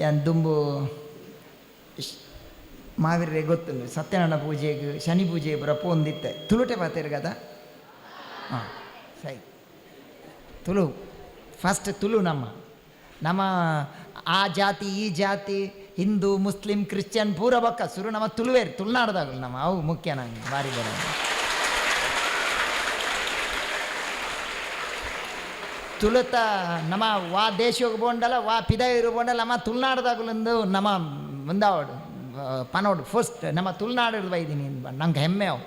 ಏನ್ ದುಂಬು ಮಾವಿರೇ ಮಾವಿರ್ರೆ ಗೊತ್ತುಂಡು ಸತ್ಯನಾರಾಯಣ ಪೂಜೆಗೆ, ಶನಿ ಪೂಜೆ ಬರ ಪೋಂದಿತ್ತೆ ತುಳುಟೆ ಪಾತೇರು ಕದ ಹಾಂ, ಸರಿ. ತುಳು ಫಸ್ಟ್ ತುಳು ನಮ್ಮ. ನಮ್ಮ ಆ ಜಾತಿ, ಈ ಜಾತಿ, ಹಿಂದೂ, ಮುಸ್ಲಿಂ, ಕ್ರಿಶ್ಚಿಯನ್ ಪೂರ ಬಕ್ಕ ಸುರು ನಮ್ಮ ತುಳುವೇರಿ ತುಳುನಾಡ್ದಾಗಲ್ಲ ನಮ್ಮ, ಅವು ಮುಖ್ಯ ನಂಗೆ ಭಾರಿ ಬರ ತುಳುತ ನಮ್ಮ ವಾ ದೇಶಿಯೋಗ ಬೋಂಡಲ್ಲ ವಾ ಪಿದಾಯಿರು ಬೋಂಡಲ್ಲ ನಮ್ಮ ತುಳುನಾಡ್ದಾಗಲೊಂದು ನಮ್ಮ ಮುಂದಾವಡು ಪನೋಡು. ಫಸ್ಟ್ ನಮ್ಮ ತುಳುನಾಡು ಬೈದೀನಿ ನಂಗೆ ಹೆಮ್ಮೆ ಅವು.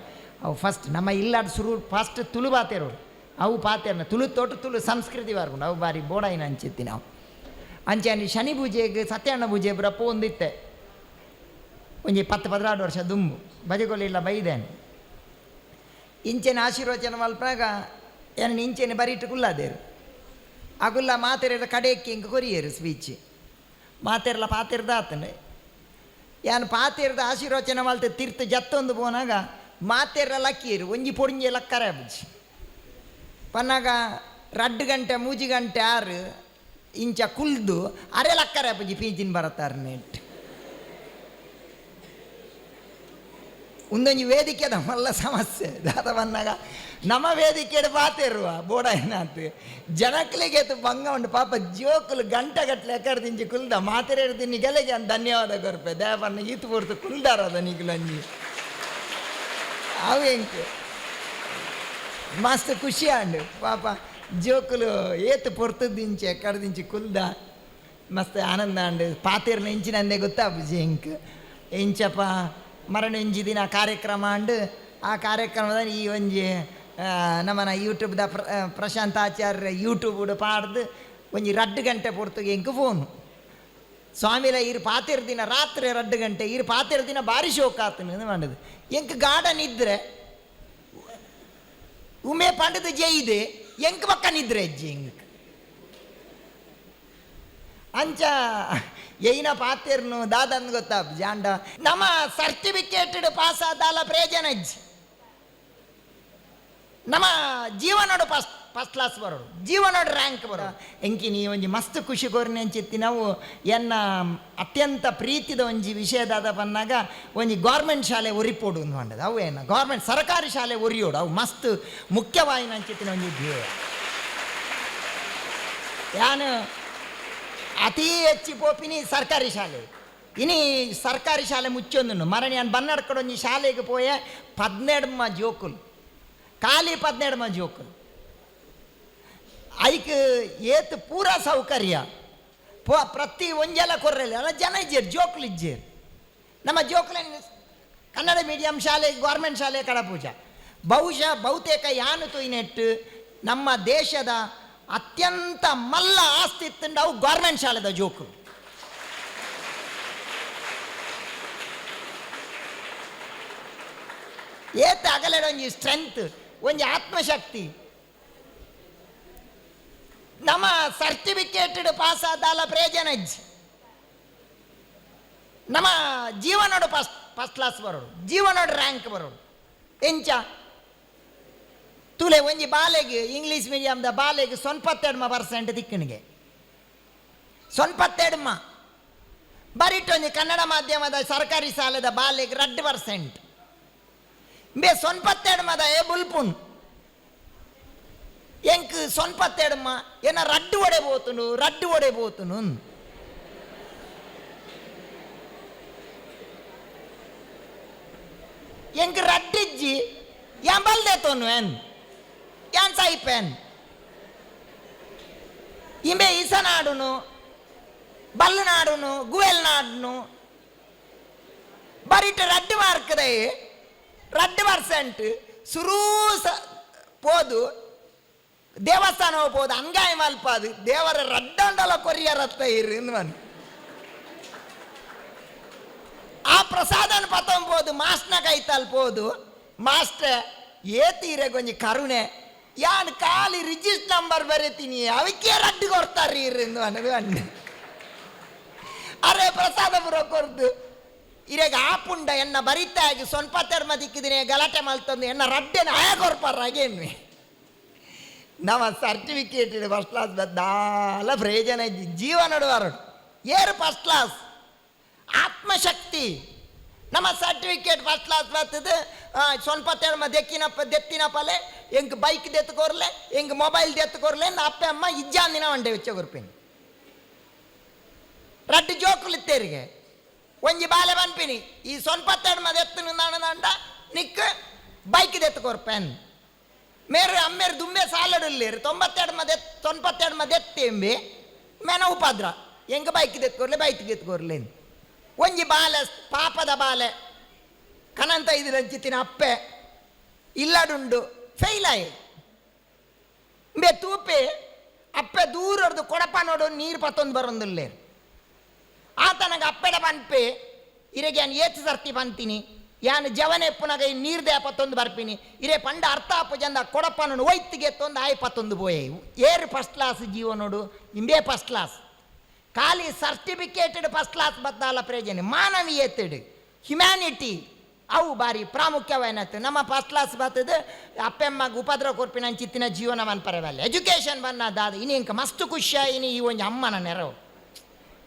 ಅವು ಫಸ್ಟ್ ನಮ್ಮ ಇಲ್ಲಾಡ್ ಸುರು ಫಸ್ಟ್ ತುಳು ಪಾತೇರು ಅವು ಪಾತೇರ್ನ ತುಳು ತೋಟ, ತುಳು ಸಂಸ್ಕೃತಿ ಬರ್ಕೊಂಡು ಅವು ಬಾರಿ ಬೋಡಾಯಿನ ಅಂಚಿತ್ತಿ ನಾವು. ಅಂಚೆ ಅಂಚೆ ಶನಿ ಪೂಜೆಗೆ ಸತ್ಯನಾರಾಯಣ ಪೂಜೆ ಬ್ರಪ್ಪ ಒಂದಿತ್ತೆ ಒಂಜಿ ಪತ್ತು ಪದಿನಾರು ವರ್ಷ ದುಂಬು. ಬಜೆಗೊಲಿಲ್ಲ ಬೈದೇನೆ. ಇಂಚೆನ ಆಶೀರ್ವಚನ ಮಲ್ಪಾಗ ಏನು ಇಂಚೆನೆ ಬರಿಟ್ಟು ಕುಲ್ಲಾದೇರು ಆ ಕುಲ್ಲ ಮಾತೆರೆಲ್ಲ ಕಡೆಯಕ್ಕೆ ಹಿಂಗೆ ಕೊರಿಯರು ಸ್ಪೀಚ್ ಮಾತೆರ್ಲ ಪಾತೆರ್ದ ಆತನೆ ಯಾನು ಪಾತೆರ್ದ ಆಶೀರ್ವಚನ ಮಲ್ತೆ ತೀರ್ಥ ಜತ್ತೊಂದು ಪೋನಾಗ ಮಾತೆರ್ಲ ಲಕ್ಕಿಯರು ಒಂಜಿ ಪೊಡಿಂಜೆ ಲಕ್ಕರೆ ಬುಜ್ಜಿ ಪನ್ನಾಗ ರಡ್ಡು ಗಂಟೆ ಮೂಜಿ ಗಂಟೆ ಆರು ಇಂಚ ಕುಲ್ದು ಅರೆ ಲಕ್ಕರೆ ಬುಜ್ಜಿ ಪೀಜಿನ್ ಬರತ್ತಾರ ನೆಟ್ ಒಂದೊಂದು ವೇದಿಕೆದ ಮಲ್ಲ ಸಮಸ್ಯೆ ದಾದ ಬಂದಾಗ ನಮ್ಮ ವೇದಿಕೆಡ್ ಪಾತಿರುವ ಬೋಡ ಏನಾತ್ ಜನಕ್ಲಿಗೆ ಭಂಗ ಉಂಟು ಪಾಪ ಜೋಕುಲು ಗಂಟೆಗಟ್ಲೆ ಎಕ್ಕಡ್ದಿಂಚಿ ಕುಲ್ದ ಮಾತಿರೇಡು ತಿನ್ನಿ ಗೆಲೆಗೆ ಅಂತ ಧನ್ಯವಾದ ಕೊರ್ಪೆ ದೇವನ್ನ ಈತು ಪೂರ್ತು ಕುಲ್ದಾರದ ನಿಗುಲಂಜಿ ಅವು ಹೆಂಗೆ ಮಸ್ತ್ ಖುಷಿ ಅಂಡು ಪಾಪ ಜೋಕುಲು ಏತು ಪೊರ್ತದಿಂಚಿ ಎಕ್ಕಡ್ದಿಂಚಿ ಕುಲ್ದ ಮಸ್ತ್ ಆನಂದ ಅಂಡು ಪಾತಿರ್ನ ಇಂಚಿನಂದೇ ಗೊತ್ತಾ ಬುಜಿ ಹೆಂಕ್ ಇಂಚಪ್ಪ ಮರಣ ಇಂಜಿ ದಿನ ಕಾರ್ಯಕ್ರಮ ಅಂಡು ಆ ಕಾರ್ಯಕ್ರಮದಲ್ಲಿ ಈ ಒಂಜಿ ಆ, ನಮ್ಮನ ಯೂಟ್ಯೂಬ್ದ ಪ್ರ ಆ, ಪ್ರಶಾಂತ್ ಆಚಾರ್ಯ ಯೂಟ್ಯೂಬ್ ಪಾಡ್ದು ಒಂಜಿ ರಡ್ಡು ಗಂಟೆ ಪೊರ್ತುಗೆ ಹೆಂಗೆ ಫೋನು. ಸ್ವಾಮಿಲ ಇರು ಪಾತಿರ ದಿನ ರಾತ್ರಿ ರಡ್ಡು ಗಂಟೆ ಇರು ಪಾತಿರ ದಿನ ಭಾರಿ ಶೋಕ ಆತನು ಮಾಡೋದು ಎಂಕ್ ಗಾರ್ಡನ್ ಇದ್ರೆ ಉಮೆ ಪಂಡದ ಜೈದೆ ಎಂಕ್ ಪಕ್ಕ ನಿದ್ರೆ ಅಜ್ಜಿ ಎಂಕ್. ಅಂಚ ಏನ ಪಾತಿರ್ನು ದಾದನ್ ಗೊತ್ತಾ ಜಾಂಡ. ನಮ್ಮ ಸರ್ಟಿಫಿಕೇಟೆಡ್ ಪಾಸ್ ಆದಾಲ ಪ್ರಯೋಜನ ಅಜ್ಜಿ. ನಮ್ಮ ಜೀವನೋಡು ಫಸ್ಟ್ ಫಸ್ಟ್ ಕ್ಲಾಸ್ ಬರೋರು. ಜೀವನೋಡು ರ್ಯಾಂಕ್ ಬರೋ ಎಂಕಿ, ನೀ ಒಂಜಿ ಮಸ್ತ್ ಖುಷಿ ಕೋರಿನ ಅಂಚಿತ್ತಿ. ನಾವು ಎನ್ನ ಅತ್ಯಂತ ಪ್ರೀತಿದ ಒಂಜಿ ವಿಷಯದಾದ ಬಂದಾಗ ಒಂಜಿ ಗೌರ್ಮೆಂಟ್ ಶಾಲೆ ಒರಿಪೋಡು ಅಂತ ಅವು ಏನ? ಗೌರ್ಮೆಂಟ್ ಸರ್ಕಾರಿ ಶಾಲೆ ಒರಿಯೋಡು. ಅವು ಮಸ್ತ್ ಮುಖ್ಯವಾಯಿನ ಅಂಚಿತ್ತಿನ ಒಂಜಿ ಧ್ಯೇಯ. ಯಾನು? ಅತೀ ಹೆಚ್ಚಿ ಪೋಪಿನಿ ಸರ್ಕಾರಿ ಶಾಲೆ. ಇನಿ ಸರ್ಕಾರಿ ಶಾಲೆ ಮುಚ್ಚೊಂದು ಮರಣಿ ನಾನು ಬನ್ನಡ್ಕಡೆ ಒಂಜಿ ಶಾಲೆಗೆ ಪೋಯೆ ಪದ್ನೆಡ್ಮ ಜೋಕುಲು. ಖಾಲಿ ಹದಿನೆರಡು ಮಂದಿ ಹೋಗ್ಕೊಂಡು ಐಕ್ ಏತ್ ಪೂರ ಸೌಕರ್ಯ. ಪ್ರತಿ ಒಂಜೆಲ್ಲ ಕೊರ್ರಲ್ಲ ಜನ ಇಜ್ಜೇರು, ಜೋಕ್ಲು ಇಜ್ಜೇರು. ನಮ್ಮ ಜೋಕ್ಲ ಕನ್ನಡ ಮೀಡಿಯಂ ಶಾಲೆ, ಗೌರ್ಮೆಂಟ್ ಶಾಲೆ ಕಡಪೂಜ. ಬಹುಶಃ ಬಹುತೇಕ ಯಾನು ತುಯ್ನೆಟ್ಟು ನಮ್ಮ ದೇಶದ ಅತ್ಯಂತ ಮಲ್ಲ ಆಸ್ತಿ ಅವು ಗೌರ್ಮೆಂಟ್ ಶಾಲೆದ ಜೋಕು ಏತ್ ಅಗಲೆಡ ಒಂಜಿ ಸ್ಟ್ರೆಂತ್ ಒಂಜಿ ಆತ್ಮಶಕ್ತಿ. ನಮ್ಮ ಸರ್ಟಿಫಿಕೇಟೆಡ್ ಪಾಸ್ ಆದಾಲ ಪ್ರೇಜನ ಇಜ್ಜಿ ನಮ್ಮ ಜೀವನೋಡು ಫಸ್ಟ್ ಫಸ್ಟ್ ಕ್ಲಾಸ್ ಬರೋಡು ಜೀವನೋಡು ರ್ಯಾಂಕ್ ಬರೋಡು ಎಂಚ? ತುಲೆ ಒಂಜಿ ಬಾಲೆಗೆ ಇಂಗ್ಲೀಷ್ ಮೀಡಿಯಮ್ದ ಬಾಲೆಗೆ ಮ ಪರ್ಸೆಂಟ್ ದಿಕ್ಕಣಿಗೆ. ಸೊನ್ಪತ್ತೆಡ್ಮ ಬರಿಟೊಂಜಿ ಕನ್ನಡ ಮಾಧ್ಯಮದ ಸರ್ಕಾರಿ ಸಾಲದ ಬಾಲೆಗೆ ರಡ್ ಪರ್ಸೆಂಟ್ બે સોનપત્તેડમાં હતા એ બુલપુન ಎಂಕ್ ಸ್ವಲ್ಪ ತೇಡಮ್ಮ ಏನ ರಡ್ಡು ಒಡೆಬೋತುನು ರಡ್ಡು ಒಡೆಬೋತುನು ಎಂಕ್ ರಡ್ಡಿಜ್ಜಿ ಯಾನ್ ಬಲ್ದೇತೋನು ಏನ್ ಯಾನ್ ಸಾಯಿಪೇನ್ ಇಂಬೆ ಈಸನಾಡುನು ಬಲ್ಲನಾಡುನು ಗುವೆಲ್ ನಾಡುನು ಬರಿಟ ರಡ್ಡು ಮಾರ್ಕದೈ ರಡ್ಡು ಪರ್ಸೆಂಟ್ ಸುರೂಸ ಪೋದು ದೇವಸ್ಥಾನ ಹೋಗ್ಬೋದು ಅಂಗಾಯ ಮಲ್ಪಾದು ದೇವರ ರಡ್ಡಂಡಲ ಕೊರಿಯರತ್ತ ಇರು ಮನ್ ಆ ಪ್ರಸಾದನ ಪತ್ತಂಬೋದು ಮಾಸ್ಟ್ನ ಕೈತಲ್ ಪೋದು ಮಾಸ್ಟರ್ ಏತೀರೆ ಕೊಂಚ ಕರುಣೆ ಯಾನ್ ಖಾಲಿ ರಿಜಿಸ್ಟರ್ ನಂಬರ್ ಬರೀತೀನಿ ಅವಕ್ಕೆ ರಡ್ಡು ಕೊಡ್ತಾರೆ ಇರು ಅನ್ನೋದು ಅಣ್ಣ ಅರೆ ಪ್ರಸಾದ ಪುರ ಕೊರ್ದು ಇರೆಗ ಆಪುಂಡ ಎನ್ನ ಬರಿತಾಗಿ ಸ್ವಲ್ಪ ತೆರ್ಮ ದಿಕ್ಕಿದಿನಿ ಗಲಾಟೆ ಮಲ್ತಂದು ಎನ್ನ ರಡ್ಡೆನ ಆಯಾಗೋರ್ಪಾರಾಗೇನ್ವಿ ನಮ್ಮ ಸರ್ಟಿಫಿಕೇಟ್ ಫಸ್ಟ್ ಕ್ಲಾಸ್ ಬದ್ದಾಲ ಪ್ರಯೋಜನ ಜೀವ ನಡುವರು ಏರು ಫಸ್ಟ್ ಕ್ಲಾಸ್ ಆತ್ಮಶಕ್ತಿ. ನಮ್ಮ ಸರ್ಟಿಫಿಕೇಟ್ ಫಸ್ಟ್ ಕ್ಲಾಸ್ ಬರ್ತದೆ. ಸ್ವಲ್ಪ ತೆರ್ಮ ದೆಕ್ಕಿನಪ್ಪ ದೆತ್ತಿನಪ್ಪಲೆ ದೆತ್ತಿನ ಪಲೆ ಎಂಗ್ ಬೈಕ್ ದೆತ್ತುಕೋರ್ಲೆ ಎಂಗ್ ಮೊಬೈಲ್ ದೆತ್ತುಕೋರ್ಲೆ ಅಪ್ಪ, ಅಮ್ಮ, ಇಜ್ಜಾಂದಿನ ಒಂಡೆ ವೆಚ್ಚ ಗುರುಪಿನ ರಡ್ಡು ಜೋಕುಲಿತ್ತೇರಿಗೆ ಒಂಜಿ ಬಾಲೆ ಬನ್ಪಿನಿ ಈ ಸ್ವಲ್ಪ ಮದ ಎತ್ತು ನಿಕ್ ಬೈಕ್ ಕೊರ್ಪೆನ್ ಮೇರೆ ಅಮ್ಮೇರು ದುಂಬೆ ಸಾಲಡುಲ್ಲೇರು ತೊಂಬತ್ತೆರಡು ಮದ ತೊಂಬತ್ತೆರಡು ಮದ ಎತ್ತೆಂಬಿ, ಮೆನ ಉಪದ್ರ. ಹೆಂಗೆ ಬೈಕ್ ದೆತ್ಕೊರ್ಲೆ ಬೈಕ್ ದೆತ್ಕೊರ್ಲೆ ಒಂಜಿ ಬಾಲೆ, ಪಾಪದ ಬಾಲೆ, ಕನಂತ ಇದ್ರ ರಂಚಿತಿನ ಅಪ್ಪೆ. ಇಲ್ಲಡುಂಡು ಫೇಲ್ ಆಯ್. ಬೆ ತೂಪೆ, ಅಪ್ಪೆ ದೂರ ಹೊಡೆದು ಕೊಡಪ ನೋಡು, ನೀರು ಪತ್ತೊಂದು ಬರೊಂದುಲ್ಲೇರು ಆತನಗ ಅಪ್ಪೆಡ ಪನ್ಪೆ ಇರೆಗೆ ಯಾನ್ ಏಚು ಸರ್ತಿ ಬಂತೀನಿ. ಯಾನ್ ಜವನೆ ಪುನಗ ಈ ನೀರ್ದೆ ಪತ್ತೊಂದು ಬರ್ಪಿನಿ. ಇರೆ ಪಂಡ ಅರ್ಥ ಅಪ್ಪ ಜನ ಕೊಡಪ್ಪನನು ಒಯ್ತಿಗೆ ತೊಂದು ಆಯ್ ಪತ್ತೊಂದು ಬೋಯೆ ಏರು ಫಸ್ಟ್ ಕ್ಲಾಸ್ ಜೀವ ನೋಡು. ಇಂಬೇ ಫಸ್ಟ್ ಕ್ಲಾಸ್ ಖಾಲಿ ಸರ್ಟಿಫಿಕೇಟೆಡ್ ಫಸ್ಟ್ ಕ್ಲಾಸ್ ಬದ್ದಾಲ ಪ್ರಯೋಜನ. ಮಾನವೀಯತೆಡ್ ಹ್ಯುಮ್ಯಾನಿಟಿ ಅವು ಬಾರಿ ಪ್ರಾಮುಖ್ಯವಾಯಿನತ್ತು ನಮ್ಮ ಫಸ್ಟ್ ಕ್ಲಾಸ್ ಬರ್ತದೆ ಅಪ್ಪೆಮ್ಮಗೆ ಉಪದ್ರ ಕೊರ್ಪಿನ ಚಿತ್ತಿನ ಜೀವನವನ್ ಪರವಾಗಿಲ್ಲ ಎಜುಕೇಷನ್ ಬನ್ನದಾದ ಇಂಕ ಮಸ್ತ್ ಖುಷಿ ಇನಿ ಈ ಒಂದು ಅಮ್ಮನ ನೆರವು.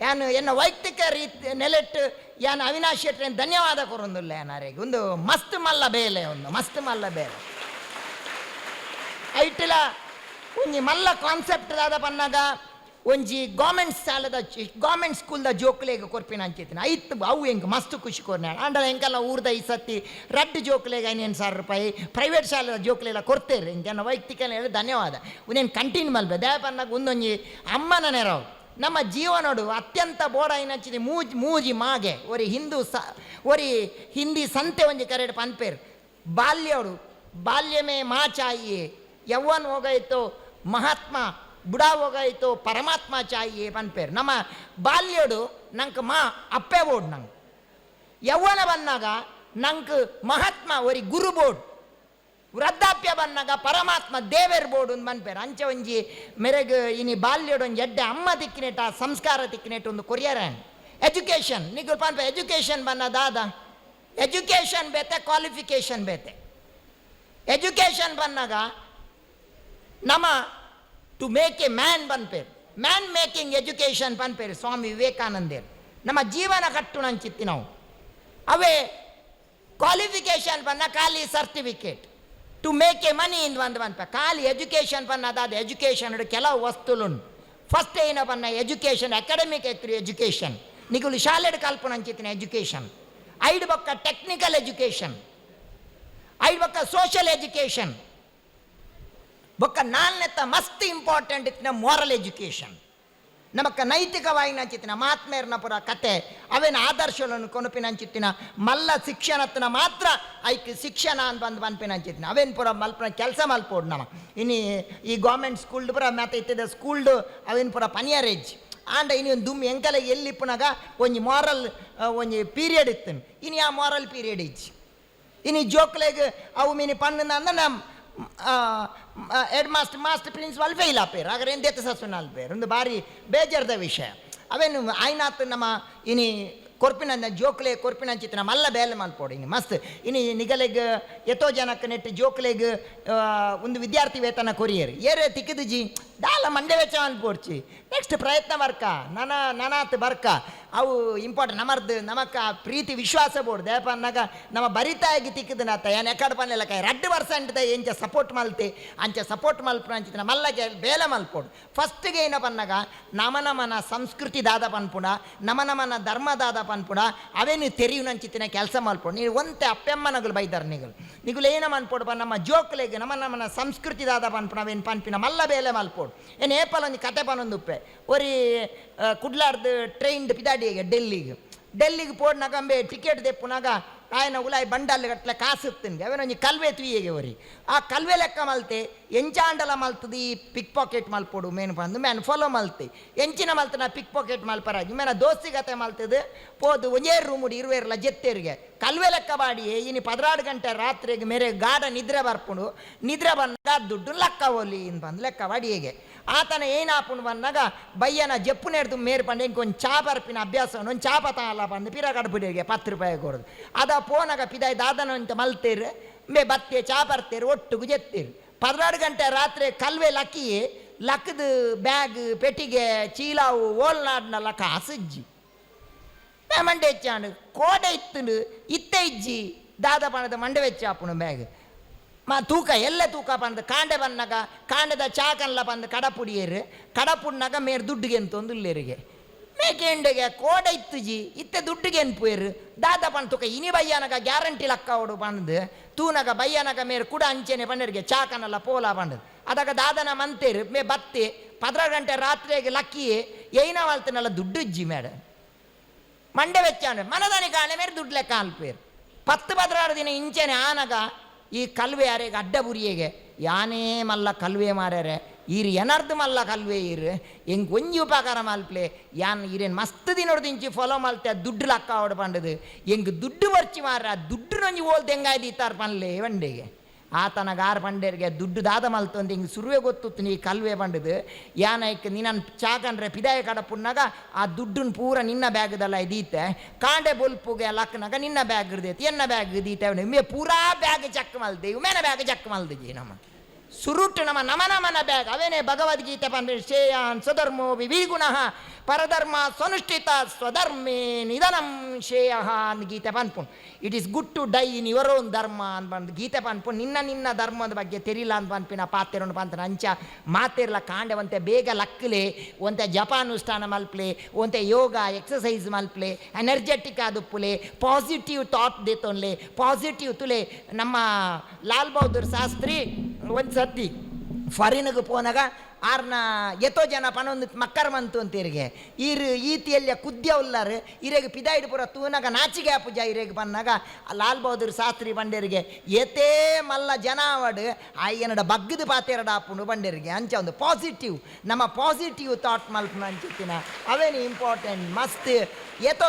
ಯಾನು, ಎನ್ನ ವೈಯಕ್ತಿಕ ರೀತಿ ನೆಲೆಟ್ಟು, ಯಾನು ಅವಿನಾಶ್ ಶೆಟ್ಟಿ ಧನ್ಯವಾದ ಕೊರೊಂದುಲ್ಲ ಯಾನಾರಿಗೆ ಒಂದು ಮಸ್ತ್ ಮಲ್ಲ ಬೇಲೆ ಒಂದು, ಮಸ್ತ್ ಮಲ್ಲ ಬೇಲೆ. ಐಟಿಲ, ಒಂಜಿ ಮಲ್ಲ ಕಾನ್ಸೆಪ್ಟ್ ದಾದ ಪನ್ನಾಗ, ಒಂಜಿ ಗೌರ್ಮೆಂಟ್ ಶಾಲೆದ ಗೌರ್ಮೆಂಟ್ ಸ್ಕೂಲ್ದ ಜೋಕ್ಲೆಗ್ ಕೊರ್ಪಿನ ಅಂಚಿತ್ತಿನ ಐತ್ ಅವು ಹೆಂಗೆ ಮಸ್ತ್ ಖುಷಿ ಕೊರ್ನೆ. ಆಂಡಲ ಹೆಂಗೆಲ್ಲ ಊರ್ದ ಈ ಸತಿ ರಡ್ಡು ಜೋಕ್ಲೆಗ್ ಐನೇನು ಸಾವಿರ ರೂಪಾಯಿ ಪ್ರೈವೇಟ್ ಶಾಲೆದ ಜೋಕ್ಲೆಲ್ಲ ಕೊಡ್ತೇವೆ ಹಿಂಗೆ ವೈಯಕ್ತಿಕ ಹೇಳಿ ಧನ್ಯವಾದ. ಉನೇನು ಕಂಟಿನ್ಯೂ ಮಲ್ಬೆ. ದಯ ಪನ್ನಾಗ ಒಂದೊಂಜಿ ಅಮ್ಮನ ನೆರವು. ನಮ್ಮ ಜೀವನೋಡು ಅತ್ಯಂತ ಬೋರ ಏನಚ್ಚಿದೆ ಮೂಜಿ ಮೂಜಿ ಮಾಗೆ. ಒರಿ ಹಿಂದೂ ಸ, ಒರಿ ಹಿಂದಿ ಸಂತೆ ಒಂಜಿ ಕರೆಡ್ ಪನ್ಪೇರ್. ಬಾಲ್ಯೋಡು ಬಾಲ್ಯಮೇ ಮಾ ಚಾಯಿಯೇ ಯವ್ವನ್ ಹೋಗೈತೋ ಮಹಾತ್ಮ, ಬುಡಾ ಹೋಗೈತೋ ಪರಮಾತ್ಮ ಚಾಯಿಯೇ ಪನ್ಪೇರ್. ನಮ್ಮ ಬಾಲ್ಯೋಡು ನಂಗೆ ಮಾ, ಅಪ್ಪೆ ಬೋಡ್ ನಂಗೆ. ಯವ್ವನ ಬಂದಾಗ ನಂಗೆ ಮಹಾತ್ಮ, ಒರಿ ಗುರು ಬೋರ್ಡ್ ವೃದ್ಧಾಪ್ಯ ಬಂದಾಗ ಪರಮಾತ್ಮ ದೇವೇರ್ ಬೋರ್ಡ್ ಒಂದು ಮನ್ಪೇರು. ಅಂಚೆ ಒಂಜಿ ಮೆರೆಗ್ ಇನಿ ಬಾಲ್ಯಡ್ ಒಂಜಿ ಎಡ್ಡೆ ಅಮ್ಮ ತಿಕ್ಕಿನೆಟ ಸಂಸ್ಕಾರ ತಿಕ್ಕಿನೆಟ್ ಒಂದು ಕೊರಿಯರ್. ಎಜುಕೇಷನ್ ನಿಗುಲ್ ಪನ್ಪೆ ಎಜುಕೇಷನ್ ಬನ್ನ ದಾದ ಎಜುಕೇಷನ್ ಬೇತೆ ಕ್ವಾಲಿಫಿಕೇಷನ್ ಬೇತೆ. ಎಜುಕೇಷನ್ ಬಂದಾಗ ನಮ್ಮ ಟು ಮೇಕ್ ಎ ಮ್ಯಾನ್ ಬನ್ಪೇರು ಮ್ಯಾನ್ ಮೇಕಿಂಗ್ ಎಜುಕೇಷನ್ ಬನ್ಪೇರು ಸ್ವಾಮಿ ವಿವೇಕಾನಂದೇರು. ನಮ್ಮ ಜೀವನ ಕಟ್ಟು ನಂಚಿತ್ತಿ ನಾವು. ಅವೇ ಕ್ವಾಲಿಫಿಕೇಷನ್ ಬನ್ನ ಖಾಲಿ certificate to make a money ಇಂದು ಒಂದು ಬನ್ಪ ಖಾಲಿ ಎಜುಕೇಷನ್ ಬನ್ನ ಅದಾದ ಎಜುಕೇಷನ್ ಕೆಲವು ವಸ್ತುಲುಂಡು ಫಸ್ಟ್ ಏನ ಬನ್ನ ಎಜುಕೇಷನ್ ಅಕಾಡೆಮಿಕ್ ಎತ್ರಿ ಎಜುಕೇಷನ್ ನಿಗುಲು ಶಾಲೆಡ್ ಕಲ್ಪನ ಅಂಚಿತ್ತಿನ ಎಜುಕೇಷನ್ ಐದು ಬೊಕ್ಕ ಟೆಕ್ನಿಕಲ್ ಎಜುಕೇಷನ್ ಐದು ಬೊಕ್ಕ ಸೋಷಿಯಲ್ ಎಜುಕೇಷನ್ ಬೊಕ್ಕ ನಾಲ್ನೆತ್ತ ಮಸ್ತ್ ಇಂಪಾರ್ಟೆಂಟ್ ಇತ್ತಿನ ಮೋರಲ್ ಎಜುಕೇಷನ್ ನಮಕ್ಕ ನೈತಿಕವಾಗಿ ನಂಚಿತ್ತಿನ ಮಾತ್ಮೇರ್ನ ಪುರ ಕತೆ. ಅವೇನ ಆದರ್ಶಗಳನ್ನು ಕೊನಪಿನ ನಂಚಿತ್ತಿನ ಮಲ್ಲ ಶಿಕ್ಷಣತ್ನ ಮಾತ್ರ ಐಕ್ ಶಿಕ್ಷಣ ಅಂತ ಬಂದು ಬನ್ಪಿನ ನಂಚಿತ್ತಿನ ಅವೇನು ಪುರ ಮಲ್ಪನ ಕೆಲಸ ಮಲ್ಪೋಡು ನಮ್ಮ ಇನ್ನು ಈ ಗೌರ್ಮೆಂಟ್ ಸ್ಕೂಲ್ಡ್ ಪುರ ಮತ್ತೆ ಇತ್ತಿದ ಸ್ಕೂಲ್ಡ್ ಅವೇನು ಪುರ ಪನಿಯರೇಜ್ ಆಂಡ ಇನ್ನು ಒಂದು ದುಮ್ಮಿ ಎಂಕಲ ಎಲ್ಲಿಪ್ಪನಾಗ ಒಂಜಿ ಮಾರಲ್ ಒಂಜಿ ಪೀರಿಯಡ್ ಇತ್ತು ಇನಿ ಆ ಮಾರಲ್ ಪೀರಿಯಡ್ ಇಜ್ಜಿ ಇನಿ ಜೋಕ್ಲೆಗೆ ಅವು ಮೀನಿ ಪಣ್ಣ ನಮ್ಮ head master master principal fail ಆಪೇರು ಹಾಗಾದ್ರೆ ಎಂತ ಸಸ್ಪೆಂಡ್ ಪೇರು ಒಂದು ಬಾರಿ ಬೇಜಾರದ ವಿಷಯ. ಅವೇನು ಆಯ್ನಾತ್ ನಮ್ಮ ಇನಿ ಕೊರ್ಪಿನ ಜೋಕ್ಲೆ ಕೊರ್ಪಿನ ಚಿತ್ರ ಮಲ್ಲ ಬೇಲೆ ಮಲ್ಪೋಡು ಇನಿ ಮಸ್ತ್. ಇನಿ ನಿಗಲೆಗ್, ಎತ್ತೋ ಜನಕ್ಕೆ ನೆಟ್ಟು ಜೋಕ್ಲೆಗ್ ಒಂದು ವಿದ್ಯಾರ್ಥಿ ವೇತನ ಕೊರಿಯರ್. ಏರೇ ತಿಕ್ಕಿದ ಜಿ ದಾಲ ಮಂಡೆ ವೆಚ್ಚ ಮಲ್ಪೋಡ್ಚಿ ನೆಕ್ಸ್ಟ್ ಪ್ರಯತ್ನ ಬರ್ಕ ನನ, ನನಾತ್ ಬರ್ಕ. ಅವು ಇಂಪಾರ್ಟೆಂಟ್ ನಮರ್ದು, ನಮಕ್ಕ ಪ್ರೀತಿ, ವಿಶ್ವಾಸ ಬೋಡ್ ದೇಪ ಅನ್ನಗ ನಮ್ಮ ಬರಿತಾಗಿ ತಿಕ್ಕದನಾತ ಏನು ಎಕಡ್ ಪನ್ನೆಲ್ಲ ಕೈ ರಡ್ಡು ಪರ್ಸೆಂಟ್ ಎಂಚ ಸಪೋರ್ಟ್ ಮಲ್ತೆ, ಅಂಚ ಸಪೋರ್ಟ್ ಮಲ್ಪ ಅಂಚಿತ ಮಲ್ಲಗೆ ಬೇಲೆ ಮಲ್ಪೋಡು. ಫಸ್ಟ್ಗೆ ಏನ ಪನ್ನಗ ನಮ ನಮನ ಸಂಸ್ಕೃತಿ ದಾದ ಪನ್ಪುಡ ನಮ ನಮನ ಧರ್ಮ ದಾದ ಪನ್ಪುಡ ಅವೇನು ತೆರಿವು ನಂಚಿತ್ತಿನ ಕೆಲಸ ಮಲ್ಪೋಡು. ನೀವು ಒಂತೆ ಅಪ್ಪೆಮ್ಮನಗಳು ಬೈದಾರೆ ನಿಗಳು ನಿಗುಲು ಏನ ಮನ್ಪೋಡು ನಮ್ಮ ಜೋಕ್ಲೆಗೆ ನಮ ನಮನ ಸಂಸ್ಕೃತಿ ದಾದ ಪನ್ಪುಣ, ಅವೇನು ಪನ್ಪಿನ ಮಲ್ಲ ಬೇಲೆ ಮಲ್ಪೋಡು. ಏನು ಏಪಲೊಂದು ಕತೆ ಪನೊಂದುಪ್ಪೆ ಒರಿ ಕುಡ್ಲಾರ್ದು ಟ್ರೈನ್ಡ್ ಪಿದಾಡಿಗೆ, ಡೆಲ್ಲಿಗೆ. ಡೆಲ್ಲಿಗೆ ಪೋಡ್ ನಗಂಬೆ ಟಿಕೆಟ್ ದೆಪ್ಪುನಾಗ ಆಯನ ಉಲಾಯಿ ಬಂಡಲ್ ಗಟ್ಲೆ ಕಾಸು ತಿನ್ಗೆ ಅವೇನೊಂಜಿ ಕಲ್ವೆ ತುಯ್ಯಗೆ ಒರಿ. ಆ ಕಲ್ವೆ ಲೆಕ್ಕ ಮಲ್ತೆ, ಎಂಚಾಂಡಲ ಮಲ್ತದಿ ಪಿಕ್ ಪಾಕೆಟ್ ಮಲ್ಪೋಡು, ಮೇನ್ ಬಂದು ಮ್ಯಾನ್ ಫಾಲೋ ಮಲ್ತೆ. ಎಂಚಿನ ಮಲ್ತನ ಪಿಕ್ ಪಾಕೆಟ್ ಮಲ್ಪರಾಜಿ ಮೇನ ದೋಸ್ತಿಗತೆ ಮಲ್ತದು, ಪೋದು ಒಂಜೇ ರೂಮುಡು ಇರುವೆರ್ಲ ಜೆತ್ತೇರಿಗೆ. ಕಲ್ವೆ ಲೆಕ್ಕ ಮಾಡಿ ಇನಿ ಪದ್ರಾಡು ಗಂಟೆ ರಾತ್ರಿಗೆ ಮೇರೆ ಗಾಡ ನಿದ್ರೆ ಬರ್ಪುಂಡು. ನಿದ್ರೆ ಬಂದಾಗ ದುಡ್ಡು ಲಕ್ಕ ಹೋಲಿ ಇನ್ ಬಂದು ಲೆಕ್ಕ ಬಾಡಿಯೇಗೆ ಆತನ ಏನಾಪುಂಡು ಬಂದಾಗ ಬಯ್ಯನ ಜಪ್ಪು ನೆಡ್ದು ಮೇರ್ ಪಂಡೆ ಇಂಕೊಂದು ಚಾ ಬರ್ಪಿನ ಅಭ್ಯಾಸ ಒಂದು ಚಾ ಪತ ಅಲ್ಲ ಬಂದು ಪಿರ ಕಡ್ಬಿಡಿಗೆ ಪತ್ತು ರೂಪಾಯಿ ಕೊಡೋದು. ಅದ ಪೋನಾಗ ಪಿದಾಯ್ ದಾದನ ಅಂತ ಮಲ್ತೀರಿ, ಮೇ ಬತ್ತೆ ಚಾ ಬರ್ತೀರಿ ಒಟ್ಟು ಗುಜೆತ್ತೇರು ಪದ್ನಾಡು ಗಂಟೆ ರಾತ್ರಿ ಕಲ್ವೆ ಲಕ್ಕಿ ಲಕ್ಕದ ಬ್ಯಾಗ್, ಪೆಟ್ಟಿಗೆ, ಚೀಲಾವು, ಓಲ್ನಾಡ್ನ ಲಕ್ಕ ಹಸಜ್ಜಿ. ಮಂಡೆ ಹೆಚ್ಚಾಂಡು ಕೋಡೆ ಇತ್ತುಂಡು ಇತ್ತೆ ಇಜ್ಜಿ ದಾದ ಪಣದ ಮಂಡೆ ವೆಚ್ಚ ಬ್ಯಾಗ್ ಮ ತೂಕ, ಎಲ್ಲ ತೂಕ ಪಂದು ಕಾಂಡೆ ಬನ್ನಗ ಕಾಂಡದ ಚಾಕನ್ಲ ಬಂದು ಕಡಪುಡಿಯರು, ಕಡಪುಡ್ನಾಗ ಮೇರ್ ದುಡ್ಡು ಅಂತ ಒಂದು ಇಲ್ಲೇರಿಗೆ ಮೇಕೆಂಡೆಗೆ ಕೋಡೆ ಇತ್ತೆ ದುಡ್ಡಿಗೆ ಅನ್ಪುಯರು ದಾದ ಪಣ್ ತೂಕ, ಇನಿ ಬಯ್ಯನಗ ಗ್ಯಾರಂಟಿ ಲಕ್ಕ ಪಂದು ತೂನಗ ಬಯ್ಯನಗ ಮೇರ್ ಕುಡ ಅಂಚೆನೆ ಪಂಡರಿಗೆ ಚಾಕನಲ್ಲ ಪೋಲ ಪಂಡದು ಅದಾಗ ದಾದನ ಮಂತೇರು, ಮೇ ಬತ್ತಿ ಪದ್ರ ಗಂಟೆ ರಾತ್ರಿಗೆ ಲಕ್ಕಿ ಏನ ವಾಲ್ತನೆಲ್ಲ ದುಡ್ಡು ಇಜ್ಜಿ ಮಂಡೆ ವೆಚ್ಚಾನು మనదాని కాళ్ళ మీద ದುಡ್ಡು ಲೆಕ್ಕ ಹಾಲ್ಪೇರು ಪತ್ತು ಪದನಾರು ದಿನ ಇಂಚನೆ ಆನಗ ಈ ಕಲ್ವೆ ಯಾರಿಗೆ ಅಡ್ಡ ಬುರಿಯೆಗೆ ಯಾನೇ ಮಲ್ಲ ಕಲ್ವೆ ಮಾರ್ಯಾರೆ ಈರು ಏನರ್ಧ ಮಲ್ಲ ಕಲ್ವೆ ಇರು ಹೆಂಗೆ ಒಂಜಿ ಉಪಕಾರ ಮಲ್ಪ್ಲೆ ಯಾನ್ ಈರೇನು ಮಸ್ತ್ ದಿನೊಡ್ದು ಇಂಚಿ ಫಾಲೋ ಮಲ್ತೆ ದುಡ್ಡು ಲಕ್ಕ ಓಡ್ ಪಂಡದು ಹೆಂಗೆ ದುಡ್ಡು ಬರ್ಚಿ ಮಾರ ದುಡ್ಡು ನಂಜಿ ಓಲ್ದು ಹೆಂಗಾಯ್ದು ಇತ್ತಾರ ಪನ್ಲೆ ವಂಡೆಗೆ ಆತನ ಗಾರ್ ಪಂಡೆರ್ಗೆ ದುಡ್ಡು ದಾದ ಮಲ್ತೊಂದು ಹಿಂಗೆ ಸುರುವೆ ಗೊತ್ತು ನೀ ಕಲ್ವೆ ಬಂಡದು ಯಾನೈಕ್ ನಿನ್ನ ಚಾಕಂಡ್ರೆ ಪಿದಾಯ ಕಡಪುನ್ನಾಗ ಆ ದುಡ್ಡನ್ನು ಪೂರ ನಿನ್ನ ಬ್ಯಾಗ್ದಲ್ಲ ಇದೀತೆ ಕಾಂಡೆ ಬೊಲ್ಪುಗೆ ಲಕ್ನಾಗ ನಿನ್ನ ಬ್ಯಾಗ್ ಇರ್ದೈತಿ ಎನ್ನ ಬ್ಯಾಗ್ ಇದೀತೆ ಪೂರಾ ಬ್ಯಾಗ್ ಚಕ್ ಮಲ್ದೆ ಮೇನ ಬ್ಯಾಗ್ ಚಕ್ ಮಲ್ದಿಜಿ ನಮ್ಮ ಸುರುಟ್ಟು ನಮ ನಮನ ಬ್ಯಾಗ್. ಅವೇನೇ ಭಗವದ್ಗೀತೆ ಬಂದ್ರೆ ಶ್ರೇಯಾನ್ ಸ್ವಧರ್ಮೋ ವಿವಿಗುಣ ಪರಧರ್ಮ ಸ್ವನುಷ್ಠಿತ ಸ್ವಧರ್ಮೇ ನಿಧನಂ ಶ್ರೇಯ ಅಂದ್ ಗೀತೆ ಪನ್ಪುಣ್ it is good to die in your own dharma ಅಂತ ಬಂದು ಗೀತೆ ಪನ್ಪುಣ್ ನಿನ್ನ ನಿನ್ನ ಧರ್ಮದ ಬಗ್ಗೆ ತೆರಿಲ್ಲ ಅಂತ ಪನ್ಪಿನ ಪಾತೆರೊಂಡು ಪಂತನ ಅಂಚ ಮಾತಿರ್ಲ ಕಾಂಡೆ ಬೇಗ ಲಕ್ಕಲೆ ಒಂತೆ ಜಪಾನುಷ್ಠಾನ ಮಲ್ಪ್ಲೆ, ಒಂತೆ ಯೋಗ ಎಕ್ಸಸೈಸ್ ಮಲ್ಪ್ಲೆ, ಎನರ್ಜೆಟಿಕ್ ಆದುಪ್ಪುಲೆ ಪಾಸಿಟಿವ್ ಥಾಟ್ ದೇತೊನ್ಲೆ, ಪಾಸಿಟಿವ್ ತುಲೆ ನಮ್ಮ ಲಾಲ್ ಬಹದ್ದೂರ್ ಶಾಸ್ತ್ರಿ ಒಂದು ಸತಿ ಫರಿನಗೆ ಪೋನಾಗ ಆರ್ನ ಎತ್ತೋ ಜನ ಪನೊಂದು ಮಕ್ಕರ್ ಮಂತು ಅಂತೀರಿಗೆ ಈರ್ ಈತಿಯಲ್ಲಿ ಕುದ್ಯ ಉಲ್ಲಾರು, ಇರೆಗೆ ಪಿದಾಯಿಡ್ ಪುರ ತೂನಾಗ ನಾಚಿಗೆ ಪೂಜ ಇರೆಗೆ ಬಂದಾಗ ಲಾಲ್ ಬಹದ್ದೂರ್ ಶಾಸ್ತ್ರಿ ಬಂಡೇರಿಗೆ ಏತೇ ಮಲ್ಲ ಜನಾವಡ್ ಆಯ್ಯನಡ ಬಗ್ಗದ ಪಾತೆರಡ ಆಪುಂಡು ಬಂಡೇರಿಗೆ. ಅಂಚ ಒಂದು ಪಾಸಿಟಿವ್, ನಮ್ಮ ಪಾಸಿಟಿವ್ ಥಾಟ್ ಮಲ್ಪನ ಅಂಚಿತ್ತಿನ ಅವೇನು ಇಂಪಾರ್ಟೆಂಟ್, ಮಸ್ತ್ ಏತೋ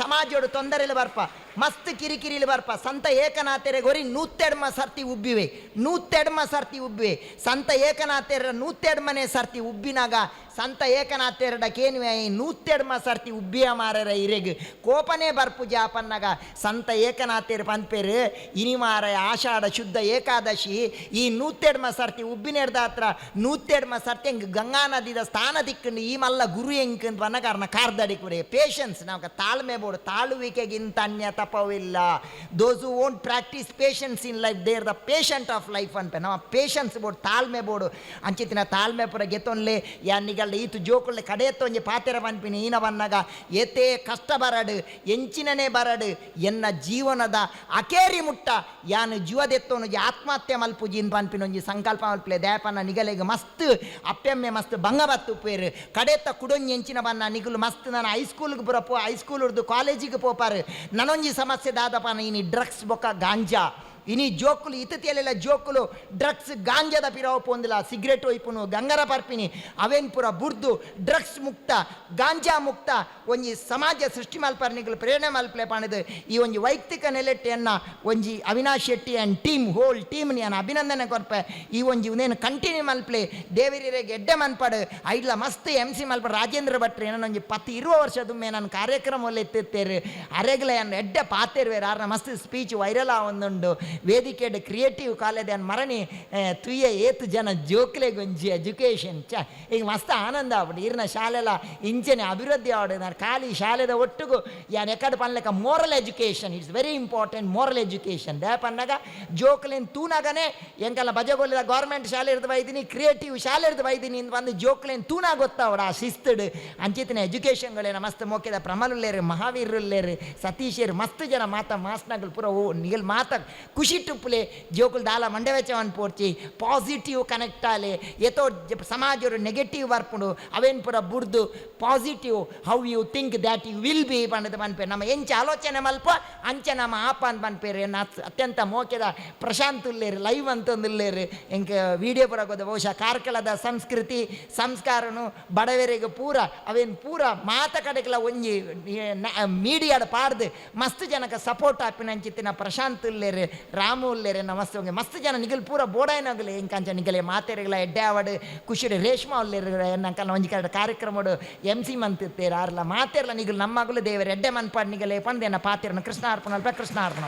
ಸಮಾಜೋಡು ತೊಂದರೆలు ಬರ್ಪ, ಮಸ್ತ್ ಕಿರಿಕಿರಿಲಿ ಬರ್ಪ. ಸಂತ ಏಕನಾಥೆರೆ ಗೊರಿ ನೂತ್ತೆಡ್ಮ ಸರ್ತಿ ಉಬ್ಬಿವೆ. ನೂತ್ತೆಡ್ಮ ಸರ್ತಿ ಉಬ್ಬಿವೆ. ಸಂತ ಏಕನಾಥೆರ ನೂತ್ತೆಡ್ಮನೆ ಸರ್ತಿ ಉಬ್ಬಿನಾಗ ಸಂತ ಏಕನಾಥೆರಡ ಕೇನುವೆ ನೂತ್ತೆಡ್ಮ ಸರ್ತಿ ಉಬ್ಬಿಯ ಮಾರರ ಇರೆಗ್. ಕೋಪನೆ ಬರ್ಪು ಜಾಪನ್ನಾಗ ಸಂತ ಏಕನಾಥೇರು ಇನಿ ಮಾರ ಆಷಾಢ ಶುದ್ಧ ಏಕಾದಶಿ. ಈ ನೂತ್ತೆಡ್ಮ ಸರ್ತಿ ಉಬ್ಬಿನೆಡ್ದ ಹತ್ರ ನೂತ್ತೆಡ್ಮ ಸರ್ತಿ ಹೆಂಗೆ ಗಂಗಾ ನದಿದ ಸ್ಥಾನ ದಿಕ್ಕಂಡು ಈ ಮಲ್ಲ ಗುರು ಹೆಂಗೆ ಬನ್ನ ಕಾರಣ ಕಾರ್ದಡಿಕ್ಬಿಡಿ ಪೇಷನ್ಸ್ ನಾವು ತಾಳ್ಮೆ ಬೋಡು ತಾಳುವಿಕೆಗಿಂತ ಅನ್ಯ ತಪವಿಲ್ಲ. Those who won't practise patience in life they're the patient of life ಅಂತ. ನಮ್ಮ ಪೇಷನ್ಸ್ ಬೋರ್ಡ್, ತಾಳ್ಮೆ ಬೋಡು ಅಂಚಿತ್ತಿನ ತಾಳ್ಮೆ ಪುರ ಗೆತ್ತೊನ್ಲೆ ಯಾನಿಗಲ್ಲ ಈತು ಜೋಕುಳ್ಳೆ ಕಡೆ ತೊಂಜೆ ಪಾತೆರ ಪನ್ಪಿನಿ, ಈನ ಬನ್ನಗ ಕಷ್ಟ ಬರಡು ಎಂಚಿನನೇ ಬರಡು, ಎನ್ನ ಜೀವನದ ಅಕೇರಿ ಮುಟ್ಟ, ಯಾನು ಜೀವದೆತ್ತೊಂಜಿ ಆತ್ಮಹತ್ಯೆ ಮಲ್ಪುಜಿ ಪನ್ಪಿನ ಒಂಜಿ ಸಂಕಲ್ಪ ಮಲ್ಪಲೆ ದಯಪನ್ನ ನಿಗಲೆಗೆ ಮಸ್ತ್ ಅಪ್ಪೆಮ್ಮೆ ಮಸ್ತ್ ಭಂಗ ಬತ್ತು ಪೇರು ಕಡೆತ್ತ ಕುಡೊಂಜಿ ಎಂಚಿನ ಬನ್ನ ನಿಗಲು ಮಸ್ತ್, ನಾನು ಹೈಸ್ಕೂಲ್ಗೆ ಬರಪ್ಪು ಹೈಸ್ಕೂಲ್ ಹುಡ್ದು ಕಾಲೇಜಿಗೆ ಪೋಪಾರು. ನನೊಂಜಿ ಸಮಸ್ಯೆ ದಾದಪನ, ಇನಿ ಡ್ರಗ್ಸ್ ಬೊಕ್ಕ ಗಾಂಜಾ. ಇನಿ ಜೋಕುಲು ಇತತಿಯಲ್ಲೆಲ್ಲ ಜೋಕುಲು ಡ್ರಗ್ಸ್ ಗಾಂಜಾದ ಪಿರಾವು ಪೊಂದಿಲ್ಲ, ಸಿಗರೇಟ್ ಒಯ್ಪುನು, ಗಂಗರ ಪರ್ಪಿನಿ, ಅವೇನ್ ಪುರ ಬುರ್ದು ಡ್ರಗ್ಸ್ ಮುಕ್ತ, ಗಾಂಜಾ ಮುಕ್ತ, ಒಂಜಿ ಸಮಾಜ ಸೃಷ್ಟಿ ಮಲ್ಪರ್ನಿಗಳು ಪ್ರೇರಣೆ ಮಲ್ಪಲೆ ಪಾಣದು, ಈ ಒಂಜಿ ವೈಯಕ್ತಿಕ ನೆಲೆಟ್ಟೆಯನ್ನು, ಒಂಜಿ Avinash Shetty and team whole team ನಾನು ಅಭಿನಂದನೆ ಕೊರ್ಪೆ ಈ ಒಂಜಿ ಉನೇನು ಕಂಟಿನ್ಯೂ ಮಲ್ಪಲೆ ದೇವರಿಗೆ ಎಡ್ಡೆ ಮನ್ಪಾಡು ಐಡ್ಲ ಮಸ್ತ್ ಎಂ ಸಿ ಮಲ್ಪ ರಾಜೇಂದ್ರ ಭಟ್ರು, ಏನೋ ಒಂಜಿ ಪತ್ತು ಇರುವ ವರ್ಷದೊಮ್ಮೆ ನಾನು ಕಾರ್ಯಕ್ರಮ ಎತ್ತಿರ್ತೇರು ಅರೆಗ್ಲ ಏನು ಎಡ್ಡೆ ಪಾತೆರ್ವೇರು ಆರ್ನ ಮಸ್ತ್ ಸ್ಪೀಚ್ ವೈರಲ್ ಆವೊಂದುಂಡು. ವೇದಿಕೆಡ್ ಕ್ರಿಯೇಟಿವ್ ಕಾಲೇಜ್ ಅನ್ ಮರಣಿ ತುಯ್ಯ ಏತು ಜನ ಜೋಕ್ಲೆ ಗೊಂಜಿ ಎಜುಕೇಷನ್ ಚ ಈಗ ಮಸ್ತ್ ಆನಂದ ಆಗ್ಬಿಟ್ಟು ಇರ್ನ ಶಾಲೆಲ ಇಂಚನೆ ಅಭಿವೃದ್ಧಿ ನಾನು ಖಾಲಿ ಶಾಲೆದ ಒಟ್ಟಿಗೂ ಯಾನ್ ಎಕಡೆ ಪನ್ಲೆಕ್ಕ moral education it's very important moral education they ಪನ್ನಾಗ ಜೋಕ್ಲೆನ್ ತೂನಾಗನೆ ಎಂಕಲ್ಲ ಬಜಗೊಲ್ಲಿದ ಗೌರ್ಮೆಂಟ್ ಶಾಲೆ ಇರ್ದು ಬೈದಿನಿ ಕ್ರಿಯೇಟಿವ್ ಶಾಲೆ ಇರ್ದು ಬೈದಿನಿ ಇಂದ ಬಂದು ಜೋಕ್ಲೆನ್ ತೂನಾಗ ಗೊತ್ತಾವಡ ಆ ಅಂಚಿತನೆ ಅಂಚಿತಿನ ಎಜುಕೇಷನ್ಗಳೇನ ಮಸ್ತ್ ಮೋಕೆದ ಪ್ರಮಲುಲ್ಲೇರು ಮಹಾವೀರುಲ್ಲೇರು ಸತೀಶೇರು, ಮಸ್ತ್ ಜನ ಮಾತ, ಮಾಸ್ನಗಳು ಪೂರ ಓ ನಿಗಲ್ ಮಾತ ಖುಷಿ ಟುಪ್ಪುಲೆ ಜೋಕುಲ್ ದಾಲ ಮಂಡೆ ವೆಚ್ಚವನ್ ಪೋರ್ಚಿ ಪಾಸಿಟಿವ್ ಕನೆಕ್ಟ್ ಆಲೆ, ಎತೋ ಸಮಾಜರು ನೆಗೆಟಿವ್ ಬರ್ಪುಂಡು ಅವೇನ್ ಪುರ ಬುಡ್ದು positive how you think that you will be ಪಂಡದ ಪನ್ಪೆ ನಮ್ಮ ಎಂಚ ಆಲೋಚನೆ ಮಲ್ಪ, ಅಂಚ ನಮ್ಮ ಆಪ ಅಂತ ಪನ್ಪೇರು ಅತ್ಯಂತ ಮೋಕೆದ ಪ್ರಶಾಂತ್ ಉಲ್ಲೇರು, ಲೈವ್ ಅಂತಂದುಲ್ಲೇರು ಎಂಕ ವಿಡಿಯೋ ಪುರ ಗೊತ್ತ ಬಹುಶಃ ಕಾರ್ಕಳದ ಸಂಸ್ಕೃತಿ, ಸಂಸ್ಕಾರನು ಬಡವರಿಗೆ ಪೂರ, ಅವೇನು ಪೂರ ಮಾತ ಕಡೆಗೆಲ್ಲ ಒಂಜಿ ಮೀಡಿಯಾಡ ಪಾಡ್ದು ಮಸ್ತ್ ಜನಕ್ಕೆ ಸಪೋರ್ಟ್ ಆಪಿನಂಚಿತ್ತಿನ ಪ್ರಶಾಂತ್ ಉಲ್ಲೇರು. ರಾಮು ನಮಸ್ತೆ. ಮಸ್ತ್ ಜನ, ನಿಗಲ್ ಪೂರ ಬೋಡಾಯ್ನಾಗಲಿ. ಎಂಕಂಚ ನಿಗಲೆ ಮಾತೆರೆಗಳ ಎಡ್ಡೆ ಆವಡು ಖುಷಿಡೆ ರೇಷ್ಮಾ ಉಲ್ಲೇರು ನಂಕಲ್ಲ ಒಂಜಿ ಕಡೆ ಕಾರ್ಯಕ್ರಮಡು ಎಂ ಸಿ ಮಂತಿರ್ತೀರ, ಆರ್ಲ, ಮಾತೆರ್ಲ, ನಿಗಲ್ ನಮ್ಮಗಲು ದೇವರು ಎಡ್ಡೆ ಮನ್ಪಾಡ್ ನಿಗಲೆ ಪಂದೇನ ಪಾತೆರನ ಕೃಷ್ಣ ಅರ್ಪಣ ಕೃಷ್ಣ ಅರ್ಪಣ